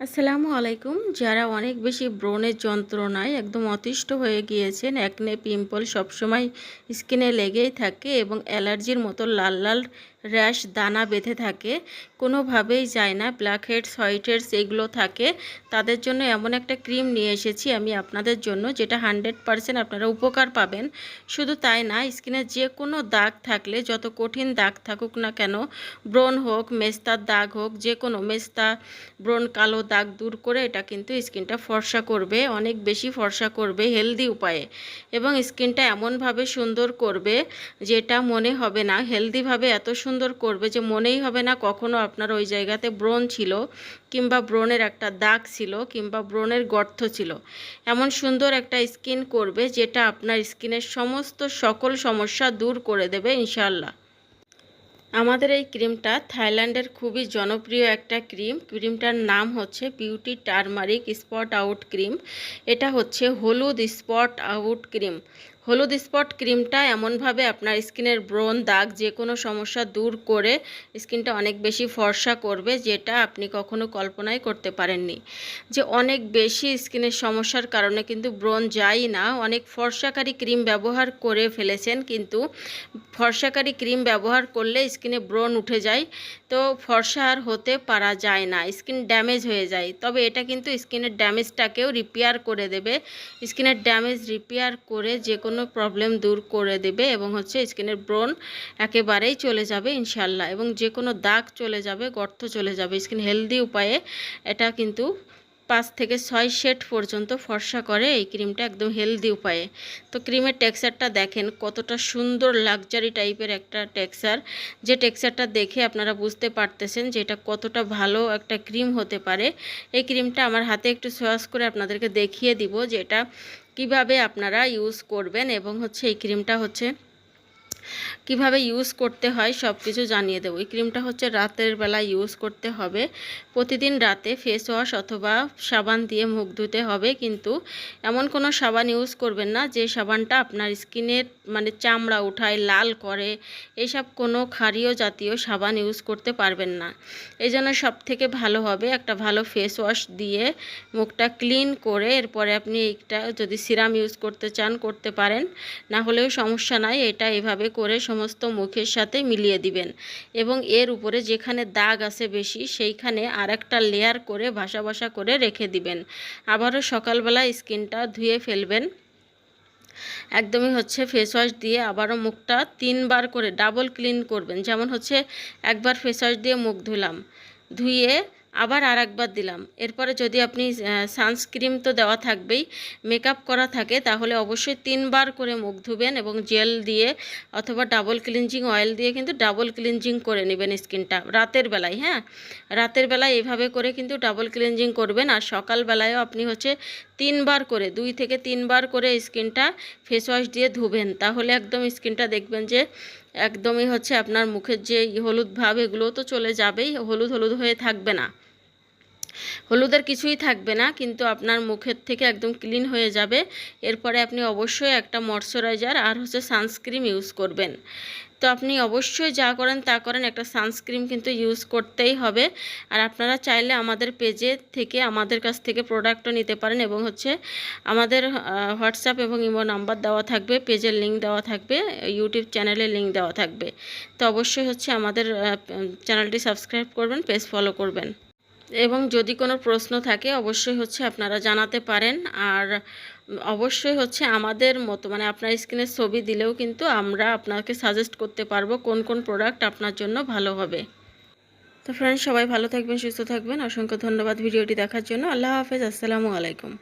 আসসালামু আলাইকুম। যারা অনেক বেশি ব্রণের যন্ত্রণায় একদম অতিষ্ঠ হয়ে গিয়েছেন, একনে পিম্পল সবসময় স্কিনে লেগেই থাকে এবং অ্যালার্জির মতো লাল লাল র্যাশ দানা বেঁধে থাকে, কোনোভাবেই যায় না। ব্ল্যাক হেডস হোয়াইট হেডস এগুলো থাকে, তাদের জন্য এমন একটা ক্রিম নিয়ে এসেছি আমি আপনাদের জন্য, যেটা হান্ড্রেড পারসেন্ট আপনারা উপকার পাবেন। শুধু তাই না, স্কিনে যে কোনো দাগ থাকলে, যত কঠিন দাগ থাকুক না কেন, ব্রণ হোক, মেস্তার দাগ হোক, যে কোনো মেস্তা, ব্রণ, কালো দাগ দূর করে এটা কিন্তু স্কিনটা ফর্সা করবে, অনেক বেশি ফর্সা করবে হেলদি উপায়ে। এবং স্কিনটা এমনভাবে সুন্দর করবে, যেটা মনে হবে না, হেলদিভাবে এত সুন্দর করবে যে মনেই হবে না কখনো আপনার ওই জায়গাতে ব্রণ ছিল কিংবা ব্রণের একটা দাগ ছিল কিংবা ব্রণের গর্ত ছিল। এমন সুন্দর একটা স্কিন করবে যেটা আপনার স্কিনের সমস্ত সকল সমস্যা দূর করে দেবে ইনশাল্লাহ আমাদের এই ক্রিমটা থাইল্যান্ডের খুবই জনপ্রিয় একটা ক্রিম। ক্রিমটার নাম হচ্ছে beauty turmeric spot out cream. এটা হচ্ছে হলুদ স্পট আউট ক্রিম। হলুদ স্পট ক্রিমটা এমনভাবে আপনার স্কিনের ব্রণ, দাগ যে কোনো সমস্যা দূর করে স্কিনটা অনেক বেশি ফর্সা করবে, যেটা আপনি কখনো কল্পনাই করতে পারেননি। যে অনেক বেশি স্কিনের সমস্যার কারণে কিন্তু ব্রণ যায় না। অনেক ফর্সাকারী ক্রিম ব্যবহার করে ফেলেছেন, কিন্তু ফর্সাকারী ক্রিম ব্যবহার করলে স্কিনে ব্রণ উঠে যায়। তো ফর্সা আর হতে পারা যায় না, স্কিন ড্যামেজ হয়ে যায়। তবে এটা কিন্তু স্কিনের ড্যামেজটাকেও রিপেয়ার করে দেবে। স্কিনের ড্যামেজ রিপেয়ার করে যে কোনো প্রবলেম দূর করে দেবে এবং হচ্ছে স্কিনের ব্রণ একেবারেই চলে যাবে ইনশাল্লাহ এবং যে কোনো দাগ চলে যাবে, গর্ত চলে যাবে। স্কিন হেলদি উপায়ে এটা কিন্তু পাঁচ থেকে ছয় শেড পর্যন্ত ফর্সা করে এই ক্রিমটা একদম হেলদি উপায়ে। তো ক্রিমের টেক্সচারটা দেখেন, কতটা সুন্দর লাক্সারি টাইপের একটা টেক্সচার যে টেক্সচারটা দেখে আপনারা বুঝতে পারতেছেন যে এটা কতটা ভালো একটা ক্রিম হতে পারে। এই ক্রিমটা আমার হাতে একটু সোয়াস করে আপনাদেরকে দেখিয়ে দিব যে এটা কীভাবে আপনারা ইউজ করবেন এবং হচ্ছে এই ক্রিমটা হচ্ছে কীভাবে ইউজ করতে হয় সব কিছু জানিয়ে দেবো। এই ক্রিমটা হচ্ছে রাতের বেলা ইউজ করতে হবে। প্রতিদিন রাতে ফেস ওয়াশ অথবা সাবান দিয়ে মুখ ধুতে হবে কিন্তু এমন কোনো সাবান ইউজ করবেন না যে সাবানটা আপনার স্কিনের মানে চামড়া উঠায়, লাল করে এসব কোনো ক্ষারীয় জাতীয় সাবান ইউজ করতে পারবেন না। এই জন্য সব থেকে ভালো হবে একটা ভালো ফেস ওয়াশ দিয়ে মুখটা ক্লিন করে এরপরে আপনি এইটা যদি সিরাম ইউজ করতে চান, করতে পারেন। না হলেও সমস্যা নাই, এটা এভাবে করে সমস্ত মুখের সাথে মিলিয়ে দিবেন এবং এর উপরে যেখানে দাগ আছে বেশি, সেইখানে আর একটা লেয়ার করে ভাসা ভাসা করে রেখে দিবেন। আবারও সকালবেলা স্কিনটা ধুয়ে ফেলবেন। একদমই হচ্ছে ফেস ওয়াশ দিয়ে আবারও মুখটা তিনবার করে ডাবল ক্লিন করবেন। যেমন হচ্ছে একবার ফেস ওয়াশ দিয়ে মুখ ধুলাম। ধুয়ে আবার আর একবার দিলাম। এরপরে যদি আপনি সানস্ক্রিম তো দেওয়া থাকবেই মেকআপ করা থাকে, তাহলে অবশ্যই তিনবার করে মুখ ধুবেন এবং জেল দিয়ে অথবা ডাবল ক্লিনজিং অয়েল দিয়ে কিন্তু ডাবল ক্লিনজিং করে নেবেন স্কিনটা। রাতের বেলায় হ্যাঁ? রাতের বেলায় এভাবে করে কিন্তু ডাবল ক্লিনজিং করবেন আর সকালবেলায়ও আপনি হচ্ছে তিনবার করে, দুই থেকে তিনবার করে স্কিনটা ফেস ওয়াশ দিয়ে ধুবেন। তাহলে একদম স্কিনটা দেখবেন যে একদমই হচ্ছে আপনার মুখের যে হলুদ ভাব এগুলো তো চলে যাবেই, হলুদ হলুদ হয়ে থাকবে না। হলুদের কিছুই থাকবে না, কিন্তু আপনার মুখের থেকে একদম ক্লিন হয়ে যাবে। এরপরে আপনি অবশ্যই একটা ময়শ্চারাইজার আর হচ্ছে সানস্ক্রিম ইউজ করবেন। তো আপনি অবশ্যই যা করেন তা করেন, একটা সানস্ক্রিন কিন্তু ইউজ করতেই হবে। আর আপনারা চাইলে আমাদের পেজে থেকে আমাদের কাছ থেকে প্রোডাক্টও নিতে পারেন এবং হচ্ছে আমাদের হোয়াটসঅ্যাপ এবং ইমো নাম্বার দেওয়া থাকবে, পেজের লিঙ্ক দেওয়া থাকবে, ইউটিউব চ্যানেলের লিঙ্ক দেওয়া থাকবে। তো অবশ্যই হচ্ছে আমাদের চ্যানেলটি সাবস্ক্রাইব করবেন, পেজ ফলো করবেন। এবং যদি কোনো প্রশ্ন থাকে, অবশ্যই হচ্ছে আপনারা জানাতে পারেন। আর অবশ্যই হচ্ছে আমাদের মতো মানে আপনার স্কিনের ছবি দিলেও কিন্তু আমরা আপনাকে সাজেস্ট করতে পারব কোন কোন প্রোডাক্ট আপনার জন্য ভালো হবে। তো ফ্রেন্ডস সবাই ভালো থাকবেন, সুস্থ থাকবেন। অসংখ্য ধন্যবাদ ভিডিওটি দেখার জন্য। আল্লাহ হাফেজ, আসসালামু আলাইকুম।